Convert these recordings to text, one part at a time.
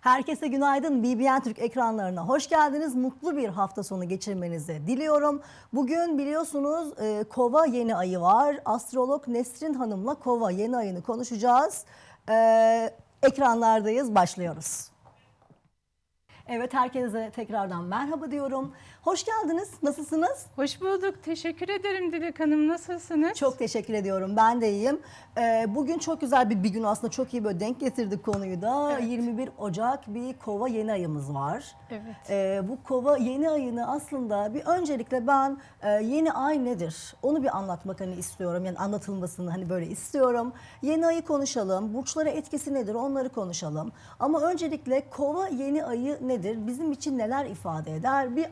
Herkese günaydın. BBN Türk ekranlarına hoş geldiniz. Mutlu bir hafta sonu geçirmenizi diliyorum. Bugün biliyorsunuz e, Kova yeni ayı var. Astrolog Nesrin Hanım'la Kova yeni ayını konuşacağız. E, ekranlardayız. Başlıyoruz. Evet herkese tekrardan merhaba diyorum. Hoş geldiniz. Nasılsınız? Hoş bulduk. Teşekkür ederim Dilek Hanım. Nasılsınız? Çok teşekkür ediyorum. Ben de iyiyim. Ee, bugün çok güzel bir, bir gün aslında çok iyi böyle denk getirdik konuyu da. Evet. 21 Ocak bir kova yeni ayımız var. Evet. Ee, bu kova yeni ayını aslında bir öncelikle ben e, yeni ay nedir? Onu bir anlatmak hani istiyorum. Yani anlatılmasını hani böyle istiyorum. Yeni ayı konuşalım. Burçlara etkisi nedir? Onları konuşalım. Ama öncelikle kova yeni ayı nedir? Bizim için neler ifade eder? Bir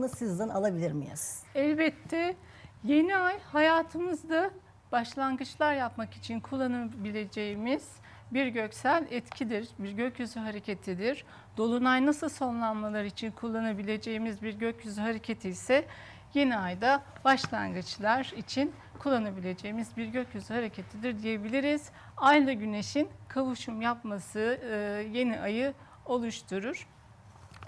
anlamını sizden alabilir miyiz? Elbette yeni ay hayatımızda başlangıçlar yapmak için kullanabileceğimiz bir göksel etkidir, bir gökyüzü hareketidir. Dolunay nasıl sonlanmalar için kullanabileceğimiz bir gökyüzü hareketi ise yeni ayda başlangıçlar için kullanabileceğimiz bir gökyüzü hareketidir diyebiliriz. Ayla güneşin kavuşum yapması e, yeni ayı oluşturur.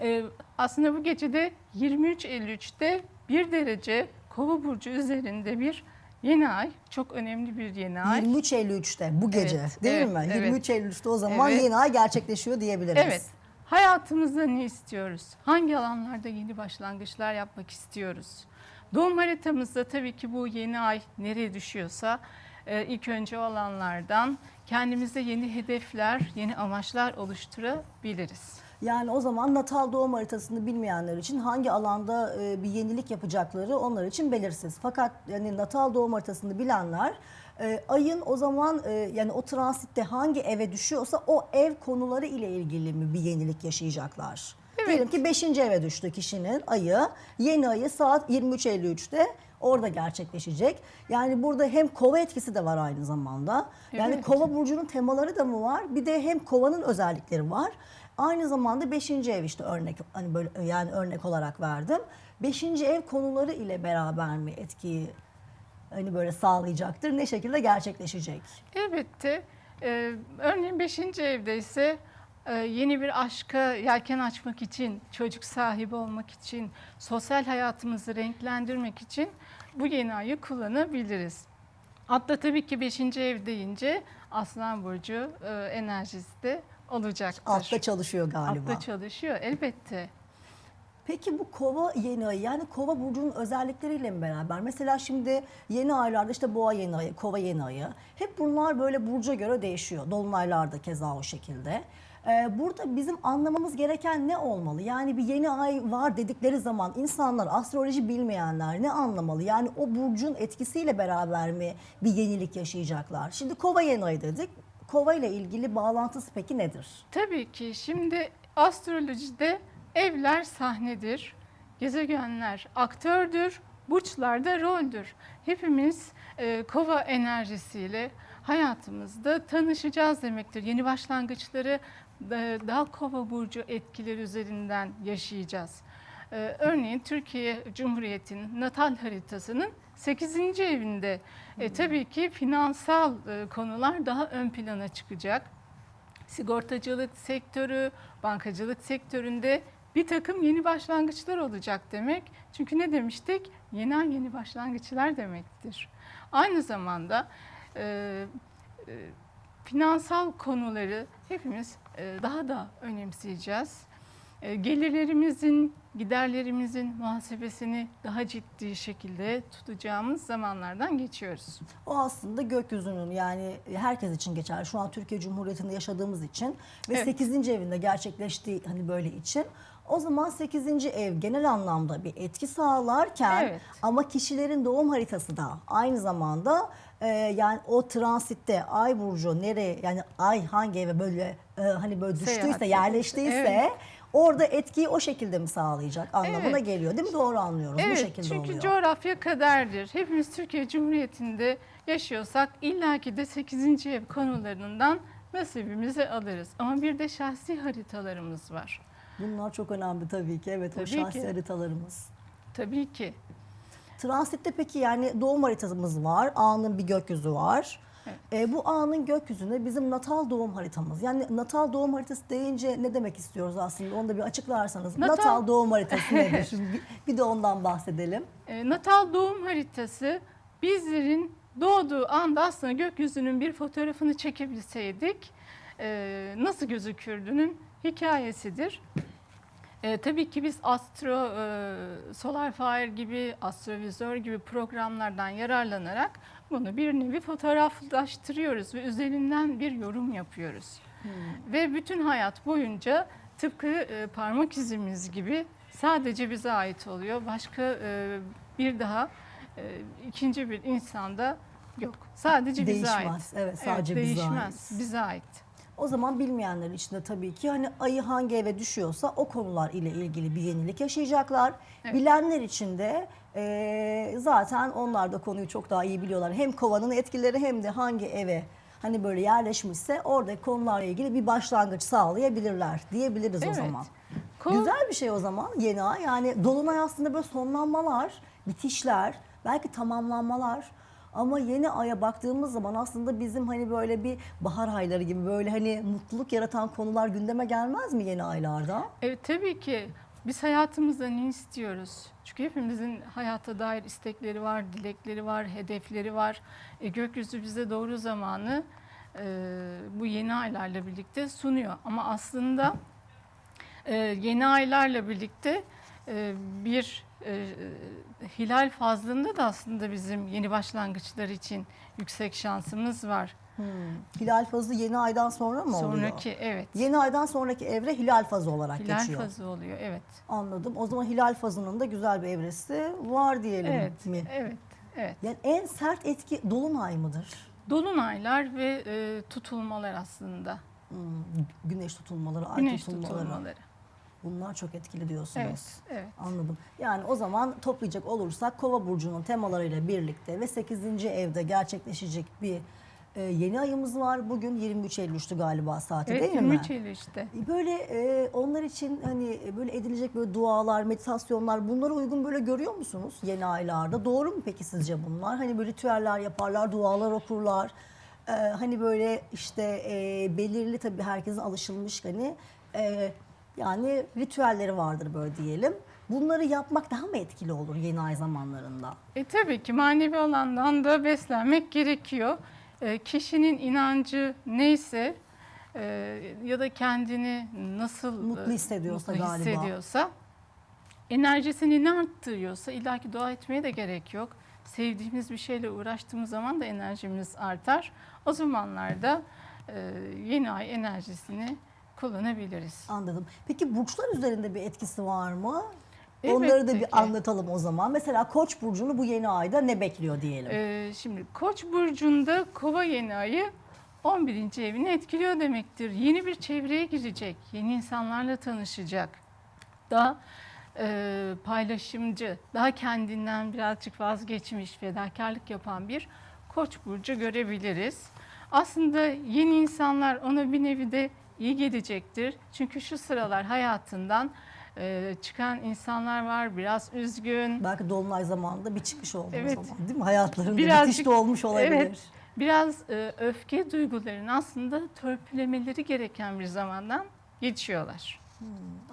Ee, aslında bu gecede 23.53'te 1 derece Kova burcu üzerinde bir yeni ay. Çok önemli bir yeni ay. 23.53'te bu gece Evet, değil evet, mi? evet. 23.53'te o zaman Evet. yeni ay gerçekleşiyor diyebiliriz. Evet. Hayatımızda ne istiyoruz? Hangi alanlarda yeni başlangıçlar yapmak istiyoruz? Doğum haritamızda tabii ki bu yeni ay nereye düşüyorsa e, ilk önce o alanlardan kendimize yeni hedefler, yeni amaçlar oluşturabiliriz. Yani o zaman natal doğum haritasını bilmeyenler için hangi alanda e, bir yenilik yapacakları onlar için belirsiz. Fakat yani natal doğum haritasını bilenler e, ayın o zaman e, yani o transitte hangi eve düşüyorsa o ev konuları ile ilgili mi bir yenilik yaşayacaklar? Evet. Diyelim ki 5. eve düştü kişinin ayı. Yeni ayı saat 23.53'te orada gerçekleşecek. Yani burada hem kova etkisi de var aynı zamanda. Yani Evet. kova burcunun temaları da mı var? Bir de hem kovanın özellikleri var. Aynı zamanda 5. ev işte örnek hani böyle yani örnek olarak verdim. 5. ev konuları ile beraber mi etkiyi hani böyle sağlayacaktır? Ne şekilde gerçekleşecek? Elbette. Ee, örneğin 5. evde ise yeni bir aşka yelken açmak için, çocuk sahibi olmak için, sosyal hayatımızı renklendirmek için bu yeni ayı kullanabiliriz. Hatta tabii ki 5. ev deyince Aslan Burcu e, enerjisi de olacaktır. Altta çalışıyor galiba. Altta çalışıyor elbette. Peki bu kova yeni ayı yani kova burcunun özellikleriyle mi beraber? Mesela şimdi yeni aylarda işte boğa yeni ayı, kova yeni ayı. Hep bunlar böyle burca göre değişiyor. Dolunaylarda keza o şekilde. Ee, burada bizim anlamamız gereken ne olmalı? Yani bir yeni ay var dedikleri zaman insanlar, astroloji bilmeyenler ne anlamalı? Yani o burcun etkisiyle beraber mi bir yenilik yaşayacaklar? Şimdi kova yeni ayı dedik. Kova ile ilgili bağlantısı peki nedir? Tabii ki şimdi astrolojide evler sahnedir, gezegenler aktördür, burçlar da roldür. Hepimiz e, kova enerjisiyle hayatımızda tanışacağız demektir. Yeni başlangıçları e, daha kova burcu etkileri üzerinden yaşayacağız. E, örneğin Türkiye Cumhuriyeti'nin natal haritasının 8. evinde e, tabii ki finansal e, konular daha ön plana çıkacak sigortacılık sektörü, bankacılık sektöründe bir takım yeni başlangıçlar olacak demek. Çünkü ne demiştik? Yeni ay yeni başlangıçlar demektir. Aynı zamanda e, e, finansal konuları hepimiz e, daha da önemseyeceğiz. E, gelirlerimizin, giderlerimizin muhasebesini daha ciddi şekilde tutacağımız zamanlardan geçiyoruz. O aslında gökyüzünün yani herkes için geçer. Şu an Türkiye Cumhuriyeti'nde yaşadığımız için ve Evet. 8. evinde gerçekleştiği hani böyle için o zaman 8. ev genel anlamda bir etki sağlarken Evet. ama kişilerin doğum haritası da aynı zamanda e, yani o transitte ay burcu nereye yani ay hangi eve böyle e, hani böyle düştüyse Seyahat yerleştiyse Evet. orada etkiyi o şekilde mi sağlayacak anlamına Evet. geliyor değil mi? Doğru anlıyoruz. Bu Evet şekilde çünkü oluyor. coğrafya kaderdir. Hepimiz Türkiye Cumhuriyeti'nde yaşıyorsak illaki de 8. ev konularından nasibimizi alırız. Ama bir de şahsi haritalarımız var. Bunlar çok önemli tabii ki. Evet o Tabii şahsi ki. haritalarımız. Tabii ki. Transitte peki yani doğum haritamız var. A'nın bir gökyüzü var. E, bu anın gökyüzünde bizim natal doğum haritamız. Yani natal doğum haritası deyince ne demek istiyoruz aslında? Onu da bir açıklarsanız. Natal- Natal, doğum haritası nedir? bir de ondan bahsedelim. E, natal doğum haritası bizlerin doğduğu anda aslında gökyüzünün bir fotoğrafını çekebilseydik e, nasıl gözükürdüğünün hikayesidir. E, tabii ki biz Astro, e, Solar Fire gibi, Astrovizör gibi programlardan yararlanarak bunu bir nevi fotoğraflaştırıyoruz ve üzerinden bir yorum yapıyoruz. Ve bütün hayat boyunca tıpkı e, parmak izimiz gibi sadece bize ait oluyor. Başka e, bir daha e, ikinci bir insanda yok. Sadece bize ait. Değişmez. Evet sadece evet, bize değişmez. ait. Bize ait. O zaman bilmeyenler için de tabii ki hani ayı hangi eve düşüyorsa o konular ile ilgili bir yenilik yaşayacaklar. Evet. Bilenler için de e, zaten onlar da konuyu çok daha iyi biliyorlar. Hem kovanın etkileri hem de hangi eve hani böyle yerleşmişse orada konularla ilgili bir başlangıç sağlayabilirler diyebiliriz o Evet. zaman. Kol- Güzel bir şey o zaman yeni ay. Yani dolunay aslında böyle sonlanmalar, bitişler, belki tamamlanmalar. Ama yeni aya baktığımız zaman aslında bizim hani böyle bir bahar ayları gibi böyle hani mutluluk yaratan konular gündeme gelmez mi yeni aylarda? Evet tabii ki biz hayatımızda ne istiyoruz? Çünkü hepimizin hayata dair istekleri var, dilekleri var, hedefleri var. E, gökyüzü bize doğru zamanı e, bu yeni aylarla birlikte sunuyor. Ama aslında e, yeni aylarla birlikte e, bir e, hilal fazlında da aslında bizim yeni başlangıçlar için yüksek şansımız var. Hilal fazı yeni aydan sonra mı oluyor? Sonraki evet. Yeni aydan sonraki evre hilal fazı olarak Hilal geçiyor. fazı oluyor evet. Anladım. O zaman hilal fazının da güzel bir evresi var diyelim Evet, mi? evet, evet. Yani en sert etki dolunay mıdır? Dolunaylar ve e, tutulmalar aslında. Hmm, güneş tutulmaları, ay Güneş tutulmaları. tutulmaları. Bunlar çok etkili diyorsunuz. Evet, evet. Anladım. Yani o zaman toplayacak olursak Kova burcunun temalarıyla birlikte ve 8. evde gerçekleşecek bir e, yeni ayımız var. Bugün 23 Eylül'tü galiba saati Evet, değil 23 mi? Eylül işte. Böyle e, onlar için hani e, böyle edilecek böyle dualar, meditasyonlar bunlara uygun böyle görüyor musunuz yeni aylarda? Doğru mu peki sizce bunlar? Hani böyle ritüeller yaparlar, dualar okurlar. E, hani böyle işte e, belirli tabii herkesin alışılmış hani e, yani ritüelleri vardır böyle diyelim. Bunları yapmak daha mı etkili olur yeni ay zamanlarında? E tabii ki manevi alandan da beslenmek gerekiyor. E, kişinin inancı neyse e, ya da kendini nasıl Mutlu e, hissediyorsa mutlu galiba. hissediyorsa, enerjisini ne arttırıyorsa illaki dua etmeye de gerek yok. Sevdiğimiz bir şeyle uğraştığımız zaman da enerjimiz artar. O zamanlarda e, yeni ay enerjisini kullanabiliriz. Anladım. Peki burçlar üzerinde bir etkisi var mı? Elbette Onları da ki. bir anlatalım o zaman. Mesela Koç burcunu bu yeni ayda ne bekliyor diyelim? Ee, şimdi Koç burcunda Kova yeni ayı 11. evini etkiliyor demektir. Yeni bir çevreye girecek, yeni insanlarla tanışacak. Daha e, paylaşımcı, daha kendinden birazcık vazgeçmiş, fedakarlık yapan bir Koç burcu görebiliriz. Aslında yeni insanlar ona bir nevi de iyi gelecektir. Çünkü şu sıralar hayatından e, çıkan insanlar var, biraz üzgün, Belki dolunay zamanında bir çıkış oldu Evet. o zaman değil mi? Hayatlarında Birazcık- bitiş de olmuş olabilir. Evet. Biraz e, öfke duygularını aslında törpülemeleri gereken bir zamandan geçiyorlar.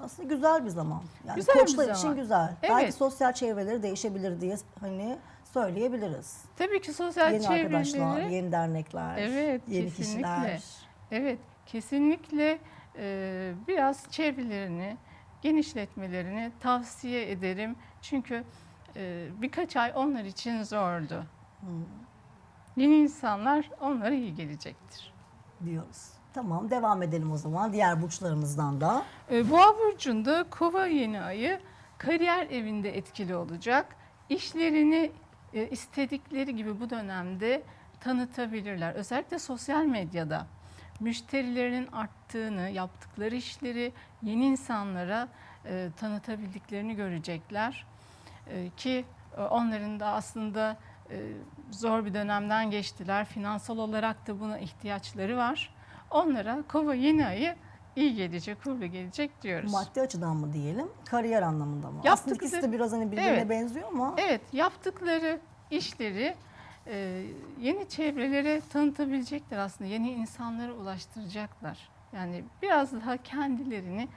Aslında güzel bir zaman. Yani Güzel koçlar zaman. için güzel. Evet. Belki sosyal çevreleri değişebilir diye hani söyleyebiliriz. Tabii ki sosyal Yeni arkadaşlar, çevreleri, yeni dernekler, Evet, yeni kesinlikle. kişiler. evet kesinlikle e, biraz çevrelerini genişletmelerini tavsiye ederim. Çünkü e, birkaç ay onlar için zordu. Hmm. Yeni insanlar onlara iyi gelecektir. diyoruz. Tamam devam edelim o zaman diğer burçlarımızdan da. E, Boğa burcunda Kova yeni ayı kariyer evinde etkili olacak. İşlerini e, istedikleri gibi bu dönemde tanıtabilirler. Özellikle sosyal medyada müşterilerinin arttığını, yaptıkları işleri yeni insanlara e, tanıtabildiklerini görecekler. E, ki e, onların da aslında e, zor bir dönemden geçtiler. Finansal olarak da buna ihtiyaçları var. Onlara kova yeni ayı iyi gelecek, uğurlu gelecek diyoruz. Maddi açıdan mı diyelim, kariyer anlamında mı? Aslında Yaptıkları- ikisi de biraz hani birbirine Evet. benziyor ama Evet, yaptıkları işleri e, yeni çevrelere tanıtabilecekler aslında. Yeni insanlara ulaştıracaklar. Yani biraz daha kendilerini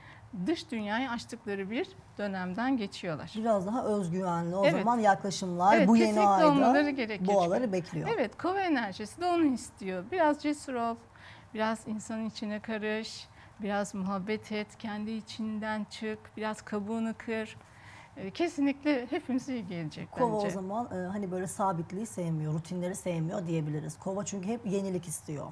dış dünyaya açtıkları bir dönemden geçiyorlar. Biraz daha özgüvenli o Evet. zaman yaklaşımlar Evet, bu yeni ayda gerekir. boğaları bekliyor. Evet, kova enerjisi de onu istiyor. Biraz cesur ol, biraz insanın içine karış, biraz muhabbet et, kendi içinden çık, biraz kabuğunu kır. Ee, Kesinlikle hepimize iyi gelecek Kova bence. o zaman e, hani böyle sabitliği sevmiyor, rutinleri sevmiyor diyebiliriz. Kova çünkü hep yenilik istiyor.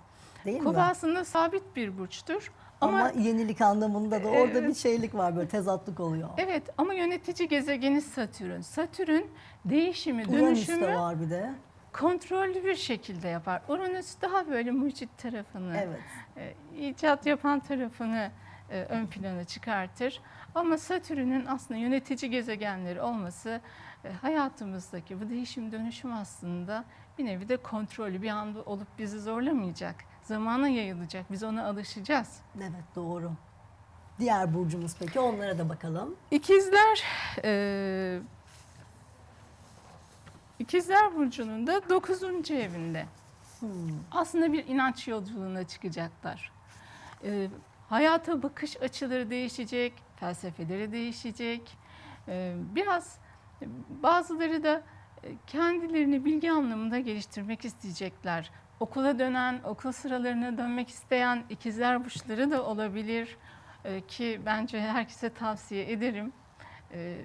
Değil Kova mi? aslında sabit bir burçtur. Ama, Ama, yenilik anlamında da orada Evet. bir şeylik var böyle tezatlık oluyor. evet ama yönetici gezegeni Satürn. Satürn değişimi, Uranüs de dönüşümü var bir de. kontrollü bir şekilde yapar. Uranüs daha böyle mucit tarafını, Evet. e, icat yapan tarafını e, ön plana çıkartır. Ama Satürn'ün aslında yönetici gezegenleri olması e, hayatımızdaki bu değişim dönüşüm aslında bir nevi de kontrollü bir anda olup bizi zorlamayacak. Zamana yayılacak. Biz ona alışacağız. Evet doğru. Diğer burcumuz peki onlara da bakalım. İkizler e, İkizler burcunun da 9. evinde. Hmm. aslında bir inanç yolculuğuna çıkacaklar. Ee, hayata bakış açıları değişecek, felsefeleri değişecek. Ee, biraz e, bazıları da e, kendilerini bilgi anlamında geliştirmek isteyecekler. Okula dönen, okul sıralarına dönmek isteyen ikizler burçları da olabilir Ee, ki bence herkese tavsiye ederim. Ee,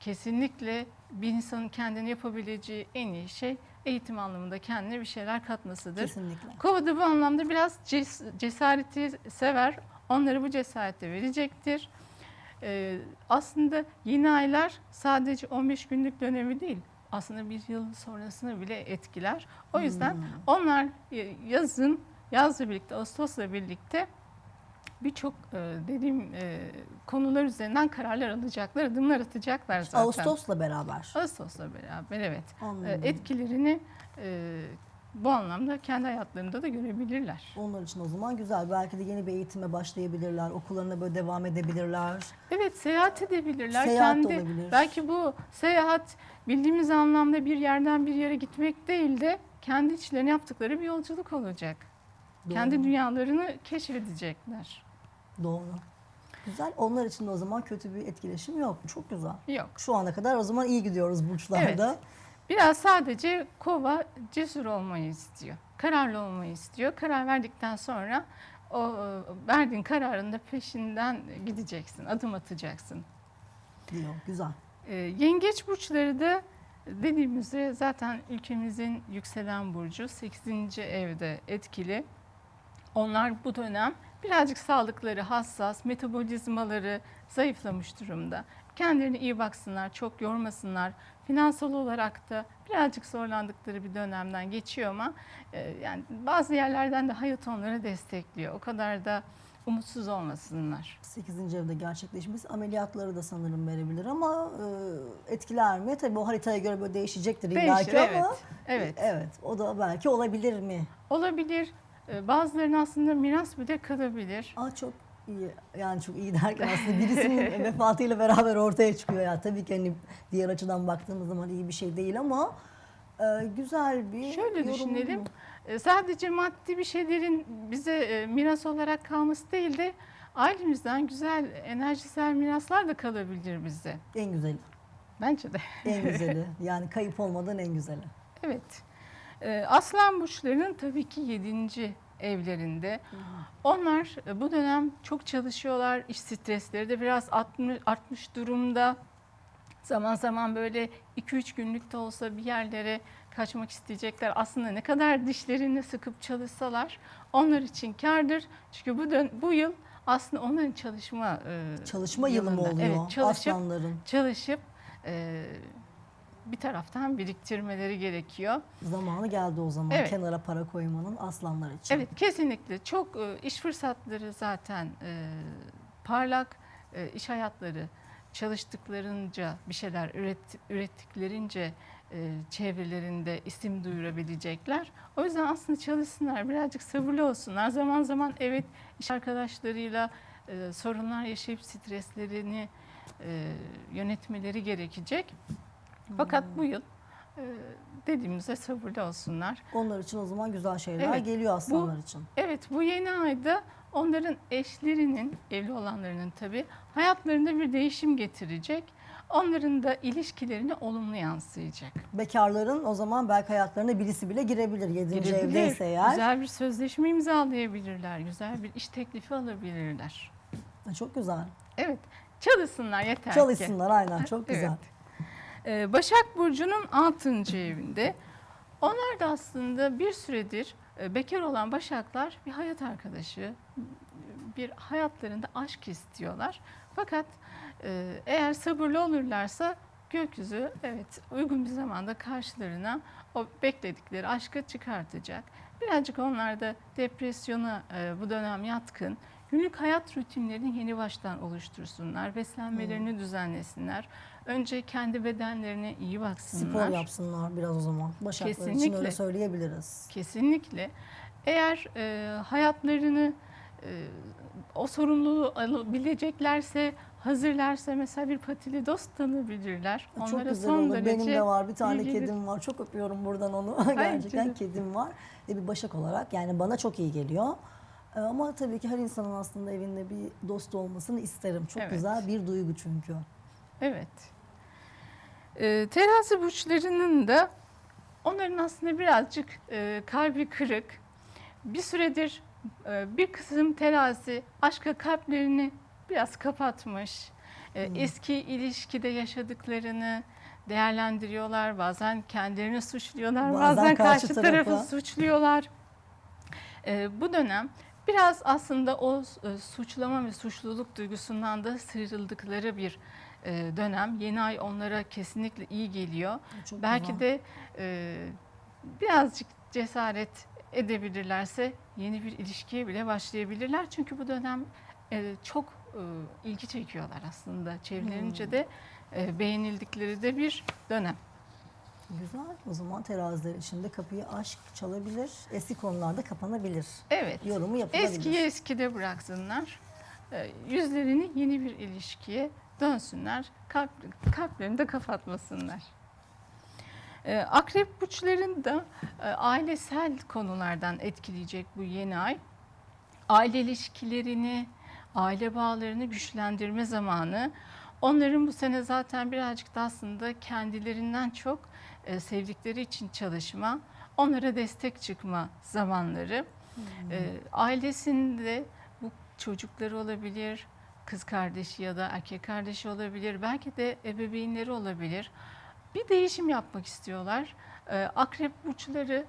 kesinlikle bir insanın kendini yapabileceği en iyi şey eğitim anlamında kendine bir şeyler katmasıdır. Kesinlikle. Kova da bu anlamda biraz ces- cesareti sever. Onları bu cesareti verecektir. Ee, aslında yeni aylar sadece 15 günlük dönemi değil. Aslında bir yıl sonrasını bile etkiler. O yüzden Hmm. onlar y- yazın, yazla birlikte, Ağustos'la birlikte birçok e, dediğim e, konular üzerinden kararlar alacaklar, adımlar atacaklar zaten. Ağustos'la beraber. Ağustos'la beraber evet. E, Anladım. etkilerini e, bu anlamda kendi hayatlarında da görebilirler. Onlar için o zaman güzel. Belki de yeni bir eğitime başlayabilirler. Okullarına böyle devam edebilirler. Evet seyahat edebilirler. Seyahat de kendi olabilir. belki bu seyahat bildiğimiz anlamda bir yerden bir yere gitmek değil de kendi içlerine yaptıkları bir yolculuk olacak. Doğru. Kendi dünyalarını keşfedecekler. Doğru. Güzel. Onlar için de o zaman kötü bir etkileşim yok. Çok güzel. Yok. Şu ana kadar o zaman iyi gidiyoruz burçlarda. Evet. Biraz sadece kova cesur olmayı istiyor. Kararlı olmayı istiyor. Karar verdikten sonra o verdiğin kararın da peşinden gideceksin, adım atacaksın. Diyor. Güzel. Ee, yengeç burçları da dediğim üzere zaten ülkemizin yükselen burcu 8. evde etkili. Onlar bu dönem birazcık sağlıkları hassas, metabolizmaları zayıflamış durumda. Kendilerine iyi baksınlar, çok yormasınlar. Finansal olarak da birazcık zorlandıkları bir dönemden geçiyor ama e, yani bazı yerlerden de hayat onları destekliyor. O kadar da umutsuz olmasınlar. 8. evde gerçekleşmesi ameliyatları da sanırım verebilir ama e, etkiler mi? Tabii o haritaya göre böyle değişecektir Değişir, ki ama evet. Evet. evet o da belki olabilir mi? Olabilir. Ee, Bazılarının aslında miras bile kalabilir. Aa çok iyi. Yani çok iyi derken aslında birisinin vefatıyla beraber ortaya çıkıyor ya. Tabii ki hani diğer açıdan baktığımız zaman iyi bir şey değil ama e, güzel bir Şöyle yorum. düşünelim. Ee, Sadece maddi bir şeylerin bize e, miras olarak kalması değil de ailemizden güzel enerjisel miraslar da kalabilir bize. En güzeli. Bence de. En güzeli. Yani kayıp olmadan en güzeli. Evet. Ee, Aslan burçlarının tabii ki yedinci evlerinde. Onlar e, bu dönem çok çalışıyorlar. İş stresleri de biraz artmış, artmış durumda. Zaman zaman böyle 2-3 günlük de olsa bir yerlere kaçmak isteyecekler. Aslında ne kadar dişlerini sıkıp çalışsalar onlar için kardır. Çünkü bu dön bu yıl aslında onların çalışma e, Çalışma yılı mı yılında. oluyor Evet, çalışıp aslanların? çalışıp e, bir taraftan biriktirmeleri gerekiyor. Zamanı geldi o zaman Evet. kenara para koymanın aslanlar için. Evet kesinlikle çok e, iş fırsatları zaten e, parlak e, iş hayatları çalıştıklarınca bir şeyler üret, ürettiklerince e, çevrelerinde isim duyurabilecekler. O yüzden aslında çalışsınlar birazcık sabırlı olsunlar. Zaman zaman evet iş arkadaşlarıyla e, sorunlar yaşayıp streslerini e, yönetmeleri gerekecek. Fakat bu yıl e, dediğimizde sabırlı olsunlar. Onlar için o zaman güzel şeyler Evet, geliyor aslanlar için. Evet bu yeni ayda onların eşlerinin, evli olanlarının tabii hayatlarında bir değişim getirecek. Onların da ilişkilerine olumlu yansıyacak. Bekarların o zaman belki hayatlarına birisi bile girebilir. Yedinci Girebilir, evdeyse eğer. Güzel bir sözleşme imzalayabilirler, güzel bir iş teklifi alabilirler. Çok güzel. Evet, çalışsınlar yeter ki. Çalışsınlar aynen çok Evet. güzel. Ee, Başak Burcu'nun 6. evinde. Onlar da aslında bir süredir e, bekar olan Başaklar bir hayat arkadaşı, bir hayatlarında aşk istiyorlar. Fakat e, eğer sabırlı olurlarsa gökyüzü evet uygun bir zamanda karşılarına o bekledikleri aşkı çıkartacak. Birazcık onlar da depresyona e, bu dönem yatkın. Günlük hayat rutinlerini yeni baştan oluştursunlar, beslenmelerini düzenlesinler. Önce kendi bedenlerine iyi baksınlar. Spor yapsınlar biraz o zaman. Başaklar için Kesinlikle. öyle söyleyebiliriz. Kesinlikle. Eğer e, hayatlarını e, o sorumluluğu alabileceklerse, hazırlarsa mesela bir patili dost tanıyabilirler. Çok Onlara güzel son olur. Benim de var bir tane kedim var. Çok öpüyorum buradan onu. Gerçekten kedim var. Ve bir başak olarak yani bana çok iyi geliyor. Ee, Ama tabii ki her insanın aslında evinde bir dost olmasını isterim. Çok Evet. güzel bir duygu çünkü. Evet. Ee, terazi burçlarının da onların aslında birazcık e, kalbi kırık. Bir süredir e, bir kısım terazi aşka kalplerini biraz kapatmış. E, Eski ilişkide yaşadıklarını değerlendiriyorlar. Bazen kendilerini suçluyorlar. Bazen Bazen, karşı karşı, tarafı tarafı. suçluyorlar. E, bu dönem biraz aslında o e, suçlama ve suçluluk duygusundan da sıyrıldıkları bir e, dönem. Yeni ay onlara kesinlikle iyi geliyor. Çok Belki güzel. de e, birazcık cesaret edebilirlerse yeni bir ilişkiye bile başlayabilirler. Çünkü bu dönem e, çok e, ilgi çekiyorlar aslında. Çevrelerince Hmm. de e, beğenildikleri de bir dönem. Güzel. O zaman teraziler içinde kapıyı aşk çalabilir. Eski konularda kapanabilir. Evet. Yorumu yapılabilir. Eskiyi eskide bıraksınlar. E, Yüzlerini yeni bir ilişkiye dönsünler. Kalp, kalplerini de kapatmasınlar. E, Akrep burçlarını da e, ailesel konulardan etkileyecek bu yeni ay. Aile ilişkilerini, aile bağlarını güçlendirme zamanı. Onların bu sene zaten birazcık da aslında kendilerinden çok e, sevdikleri için çalışma, onlara destek çıkma zamanları. E, ailesinde bu çocukları olabilir, kız kardeşi ya da erkek kardeşi olabilir, belki de ebeveynleri olabilir. Bir değişim yapmak istiyorlar. E, akrep burçları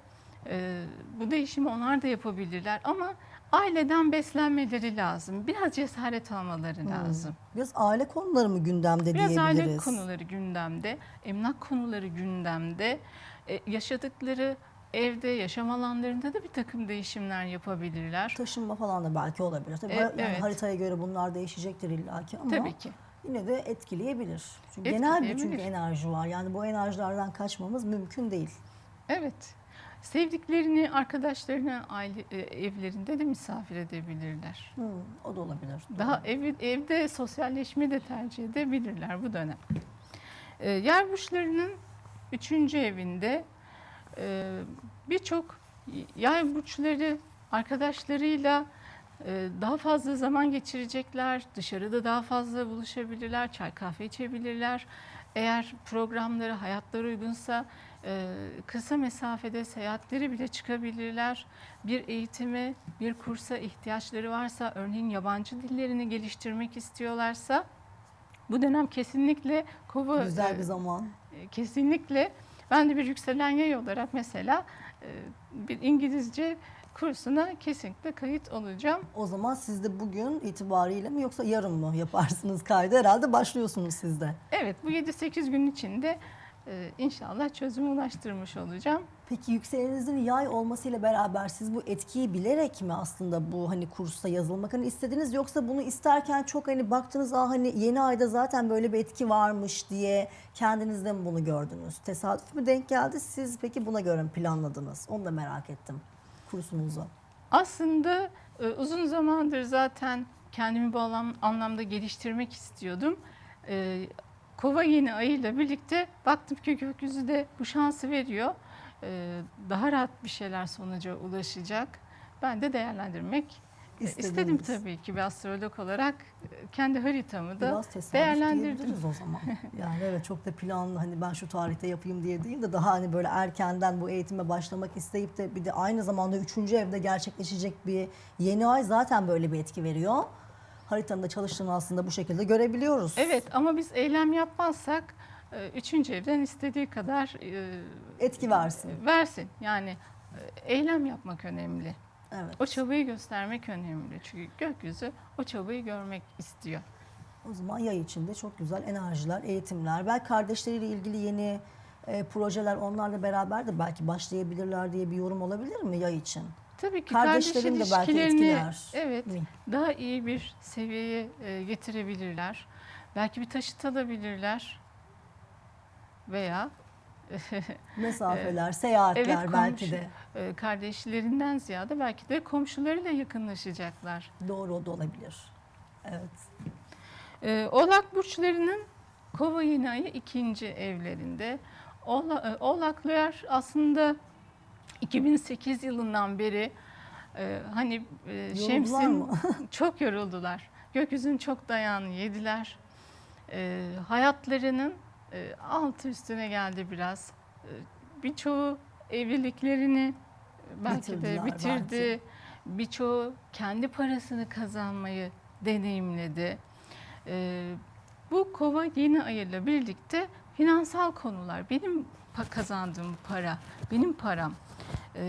e, bu değişimi onlar da yapabilirler ama aileden beslenmeleri lazım. Biraz cesaret almaları Hmm. lazım. Biraz aile konuları mı gündemde Biraz diyebiliriz? aile konuları gündemde, emlak konuları gündemde, e, yaşadıkları evde, yaşam alanlarında da bir takım değişimler yapabilirler. Taşınma falan da belki olabilir. Tabii E, yani evet. haritaya göre bunlar değişecektir illaki ama Tabii ki. yine de etkileyebilir. Çünkü genel bir çünkü Etkileyebilir. enerji var. Yani bu enerjilerden kaçmamız mümkün değil. Evet. Sevdiklerini, arkadaşlarını aile e, evlerinde de misafir edebilirler. Hı, o da olabilir. Daha ev, evde sosyalleşmeyi de tercih edebilirler bu dönem. E, yer burçlarının üçüncü evinde e, birçok yay burçları arkadaşlarıyla e, daha fazla zaman geçirecekler. Dışarıda daha fazla buluşabilirler, çay kahve içebilirler. Eğer programları, hayatları uygunsa kısa mesafede seyahatleri bile çıkabilirler. Bir eğitime, bir kursa ihtiyaçları varsa, örneğin yabancı dillerini geliştirmek istiyorlarsa bu dönem kesinlikle kova Güzel e, bir zaman. e, Kesinlikle. Ben de bir yükselen yay olarak mesela e, bir İngilizce kursuna kesinlikle kayıt olacağım. O zaman siz de bugün itibariyle mi yoksa yarın mı yaparsınız kaydı? Herhalde başlıyorsunuz siz de. Evet bu 7-8 gün içinde e, inşallah çözüme ulaştırmış olacağım. Peki yükselenizin yay olmasıyla beraber siz bu etkiyi bilerek mi aslında bu hani kursta yazılmak hani istediniz yoksa bunu isterken çok hani baktınız ah hani yeni ayda zaten böyle bir etki varmış diye kendinizde mi bunu gördünüz? Tesadüf mü denk geldi? Siz peki buna göre mi planladınız? Onu da merak ettim kursunuzu. Aslında e, uzun zamandır zaten kendimi bu anlamda geliştirmek istiyordum. E, kova yeni ayıyla birlikte baktım ki gökyüzü de bu şansı veriyor. Ee, daha rahat bir şeyler sonuca ulaşacak. Ben de değerlendirmek e, istedim tabii ki bir astrolog olarak kendi haritamı da Biraz değerlendirdim. o zaman. Yani evet çok da planlı hani ben şu tarihte yapayım diye değil de daha hani böyle erkenden bu eğitime başlamak isteyip de bir de aynı zamanda üçüncü evde gerçekleşecek bir yeni ay zaten böyle bir etki veriyor. Haritanın da çalıştığını aslında bu şekilde görebiliyoruz. Evet ama biz eylem yapmazsak e, üçüncü evden istediği kadar e, Etki versin. versin. Yani e, eylem yapmak önemli. Evet. O çabayı göstermek önemli. Çünkü gökyüzü o çabayı görmek istiyor. O zaman yay içinde çok güzel enerjiler, eğitimler. Belki kardeşleriyle ilgili yeni e, projeler onlarla beraber de belki başlayabilirler diye bir yorum olabilir mi yay için? Tabii ki kardeş Kardeşlerin de belki etkiler. evet mi? daha iyi bir seviyeye e, getirebilirler. Belki bir taşıt alabilirler veya Mesafeler, seyahatler evet belki komşu- de. e, kardeşlerinden ziyade belki de komşularıyla yakınlaşacaklar. Doğru o da olabilir. Evet. Ee, Oğlak burçlarının kova yeni ayı ikinci evlerinde. E, Oğlaklar aslında 2008 yılından beri e, hani e, Şems'in çok yoruldular. Gökyüzünün çok dayağını yediler. E, hayatlarının e, altı üstüne geldi biraz. E, birçoğu evliliklerini belki de Bitirdiler bitirdi. belki. Birçoğu kendi parasını kazanmayı deneyimledi. Ee, bu kova yeni ayıyla birlikte finansal konular, benim kazandığım para, benim param e,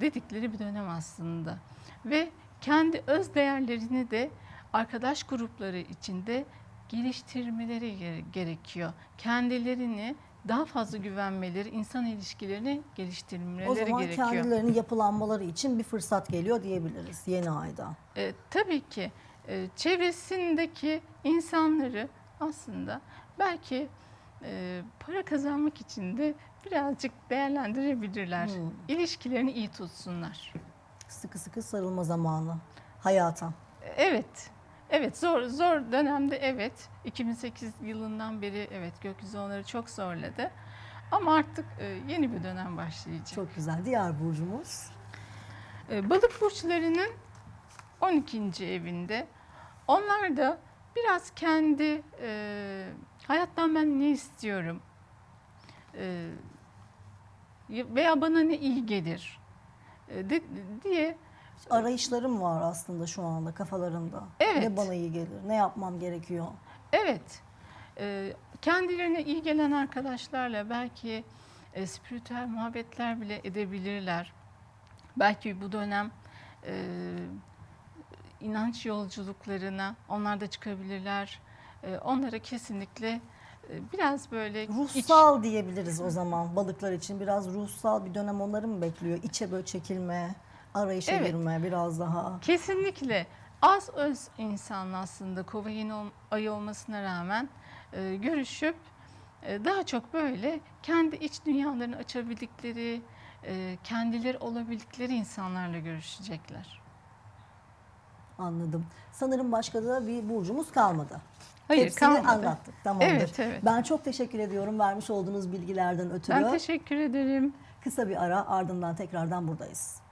dedikleri bir dönem aslında. Ve kendi öz değerlerini de arkadaş grupları içinde geliştirmeleri gere- gerekiyor. Kendilerini daha fazla güvenmeleri, insan ilişkilerini geliştirmeleri O zaman gerekiyor. kendilerinin yapılanmaları için bir fırsat geliyor diyebiliriz yeni ayda. E, tabii ki e, çevresindeki insanları aslında belki e, para kazanmak için de birazcık değerlendirebilirler. Hmm. İlişkilerini iyi tutsunlar. Sıkı sıkı sarılma zamanı hayata. Evet. Evet zor zor dönemde evet 2008 yılından beri evet gökyüzü onları çok zorladı. Ama artık e, yeni bir dönem başlayacak. Çok güzel. Diğer burcumuz. E, Balık burçlarının 12. evinde. Onlar da biraz kendi e, hayattan ben ne istiyorum e, veya bana ne iyi gelir e, de- diye Arayışlarım var aslında şu anda kafalarında. Evet. Ne bana iyi gelir, ne yapmam gerekiyor. evet e, kendilerine iyi gelen arkadaşlarla belki e, spiritüel muhabbetler bile edebilirler. Belki bu dönem inanç yolculuklarına onlar da çıkabilirler. Onlara kesinlikle biraz böyle iç- Ruhsal diyebiliriz o zaman balıklar için. Biraz ruhsal bir dönem onları mı bekliyor? İçe böyle çekilme, arayışa Evet. girme biraz daha. kesinlikle az öz insan aslında kova yeni ayı olmasına rağmen e, görüşüp e, daha çok böyle kendi iç dünyalarını açabildikleri, e, kendileri olabildikleri insanlarla görüşecekler. Anladım. Sanırım başka da bir burcumuz kalmadı. Hayır Hepsini kalmadı. anlattık. Tamamdır. Evet, evet. Ben çok teşekkür ediyorum vermiş olduğunuz bilgilerden ötürü. Ben teşekkür ederim. Kısa bir ara ardından tekrardan buradayız.